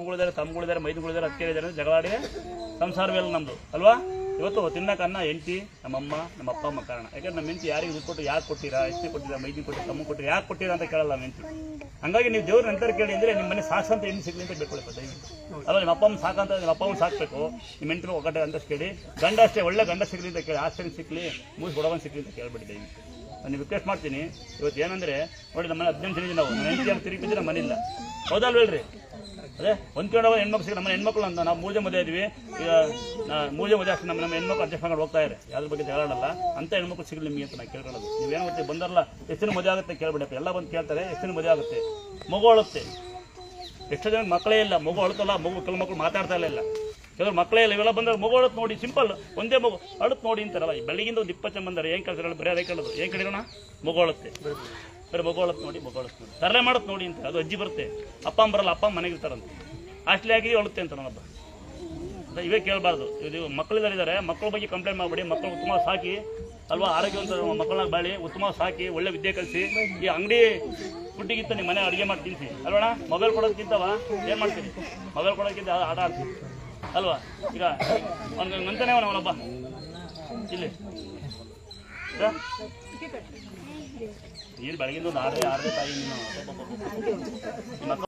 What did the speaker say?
ತಮ್ಮಗಳಿದ್ದಾರೆ ತಮ್ಮಗಳಿದ್ದಾರೆ ಮೈದುಗಳಿದ್ದಾರೆ ಇದ್ದಾರೆ ಜಗಳಾಡಿ ಸಂಸಾರವೇ ಅಲ್ಲ ನಮ್ಮದು ಅಲ್ವಾ? ಇವತ್ತು ತಿನ್ನಕ್ಕೆ ಅನ್ನ ಹೆಂಡತಿ, ನಮ್ಮಮ್ಮ ನಮ್ಮ ಅಪ್ಪ ಅಮ್ಮ ಕಾರಣ ಯಾಕಂದ್ರೆ ನಮ್ಮ ಹೆಂಡತಿ ಯಾರಿಗೆ ದುಡ್ಡು ಕೊಟ್ಟು ಯಾಕೆ ಕೊಟ್ಟಿರಾ, ಎಷ್ಟು ಕೊಟ್ಟಿರಾ, ಮೈದಿನ ಕೊಟ್ಟು ತಮ್ಮ ಕೊಟ್ಟಿರ ಯಾಕೆ ಕೊಟ್ಟಿರ ಅಂತ ಕೇಳಲ್ಲ ನಮ್ಮ ಹೆಂಡತಿ. ಹಂಗಾಗಿ ನೀವು ದೇವ್ರ ನಂತರ ಕೇಳಿ ಅಂದರೆ ನಿಮ್ಮ ಮನೆ ಸಾಕಂತ ಹೆಣ್ಣು ಸಿಗಲಿ ಅಂತ ಬೇಡ್ಕೊಳ್ಳಿ ದಯವಿಟ್ಟು. ಅಲ್ಲ ನಿಮ್ಮ ಅಪ್ಪ ಅಮ್ಮ ಸಾಕಂತ ನಿಮ್ಮ ಅಪ್ಪ ಅಮ್ಮ ಸಾಕಬೇಕು. ನಿಮ್ಮ ಹೆಂಡತಿ ಒಗ್ಗಟ್ಟೆ ಅಂತ ಕೇಳಿ ಗಂಡ ಅಷ್ಟೇ, ಒಳ್ಳೆ ಗಂಡ ಸಿಗಲಿ ಅಂತ ಕೇಳಿ ಆಸ್ತಿ ಸಿಕ್ಕಲಿ ಮೂಸಿ ಬಡವನ್ ಸಿಕ್ಕಲಿ ಅಂತ ಕೇಳ್ಬೇಡಿ, ದಯವಿಟ್ಟು. ನಾನು ರಿಕ್ವೆಸ್ಟ್ ಮಾಡ್ತೀನಿ, ಇವತ್ತು ಏನಂದ್ರೆ, ನೋಡಿ ನಮ್ಮ ಹದಿನೆಂಟು ಜನ ನಾವು ಹೆಂಡತಿ ನಮ್ಮ ಮನೆ ಇಲ್ಲ ಹೌದಲ್ವೇಳ್ರಿ? ಅದೇ ಹೊಂದ್ಕೊಂಡವ ಹೆಣ್ಮಕ್ಳು ಸಿಗ ನಮ್ಮ ಹೆಣ್ಮಕ್ಳು ಅಂತ ನಾವು ಮೂಜೆ ಮದುವೆ ಇದ್ವಿ. ಈಗ ಮೂಜೆ ಮದುವೆ ಅಷ್ಟೇ ನಮ್ಮ ನಮ್ಮ ಹೆಣ್ಮಕ್ಳು ಅಡ್ಜಸ್ಟ್ ಮಾಡ್ಕೊಂಡು ಹೋಗ್ತಾ ಇದ್ದಾರೆ. ಯಾವ್ದ್ರ ಬಗ್ಗೆ ಜಗಳಾಡಲ್ಲ ಅಂತ ಹೆಣ್ಮಕ್ಳು ಸಿಗಲಿ ನಿಮಗೆ ಅಂತ ನಾನು ಕೇಳ್ಕೊಳ್ಳೋದು. ನೀವೇನು ಗೊತ್ತಿ, ಬಂದಾರಲ್ಲ ಎಷ್ಟು ಮದುವೆ ಆಗುತ್ತೆ ಕೇಳ್ಬಿಡಪ್ಪ ಎಲ್ಲ ಬಂದು ಕೇಳ್ತಾರೆ ಎಷ್ಟು ಮದುವೆ ಆಗುತ್ತೆ. ಮಗು ಅಳುತ್ತೆ. ಎಷ್ಟೋ ಜನ ಮಕ್ಕಳೇ ಇಲ್ಲ. ಮಗು ಅಳುತ್ತಲ್ಲ, ಮಗು ಕೆಲವು ಮಕ್ಕಳು ಮಾತಾಡ್ತಾ ಇಲ್ಲ ಕೆಲವರು ಮಕ್ಕಳೇ ಇಲ್ಲ. ಇವೆಲ್ಲ ಬಂದಾಗ ಮಗು ಅಳುತ್ತೆ ನೋಡಿ, ಸಿಂಪಲ್. ಒಂದೇ ಮಗು ಅಳುತ್ತೆ ನೋಡಿ ಅಂತಾರಲ್ಲ. ಬೆಳಗಿಂದ ಒಂದು ಇಪ್ಪತ್ತು ಜನ ಬಂದಾರೆ. ಏನು ಕೆಲಸ ಬರೀ ಅದೇ ಕೇಳೋದು. ಏನು ಕಡಿರೋಣ ಮಗು ಅಳುತ್ತೆ. ಬರೀ ಮಗೋಳತ್ ನೋಡಿ ಮಗೋಳತ್ ನೋಡಿ. ತರಲೆ ಮಾಡತ್ ನೋಡಿ ಅಂತ, ಅದು ಅಜ್ಜಿ ಬರುತ್ತೆ. ಅಪ್ಪ ಬರಲ್ಲ ಅಪ್ಪ ಮನೆಗೆ ಇರ್ತಾರಂತ. ಆಸ್ಟ್ಲಿ ಆಗಿ ಅಳುತ್ತೆ ಅಂತ ನನ್ನಪ್ಪ ಇವೇ ಕೇಳಬಾರ್ದು. ಇದು ಮಕ್ಕಳಿದ್ದಾರೆ ಮಕ್ಕಳ ಬಗ್ಗೆ ಕಂಪ್ಲೇಂಟ್ ಮಾಡಬೇಡಿ. ಮಕ್ಕಳು ಉತ್ತಮ ಸಾಕಿ, ಅಲ್ವಾ? ಆರೋಗ್ಯವಂತ ಮಕ್ಕಳನ್ನ ಬಾಳಿ, ಉತ್ತಮ ಸಾಕಿ, ಒಳ್ಳೆ ವಿದ್ಯೆ ಕಲಿಸಿ, ಈ ಅಂಗಡಿ ಫುಡ್ಡಿಗಿಂತ ನಿಮ್ಮ ಮನೆ ಅಡುಗೆ ಮಾಡಿ ತಿನ್ಸಿ. ಅಲ್ವಣ ಮೊಬೈಲ್ ಕೊಡೋದಕ್ಕಿಂತವ ಏನು ಮಾಡ್ತೀನಿ ಮೊಬೈಲ್ ಕೊಡೋದಕ್ಕಿಂತ ಆಟ ಆಡ್ತೀನಿ ಅಲ್ವಾ? ಈಗ ಅವ್ನಿಗೆ ಅಂತಾನೆ ಅವನೊಬ್ಬ ಇಲ್ಲಿ. ನೀನು ಬೆಳಗಿಂದ ಒಂದು ಆರನೇ ಆರನೇ ತಾಯಿ ನೀನು ನಿಮ್ಮ ಅಕ್ಕ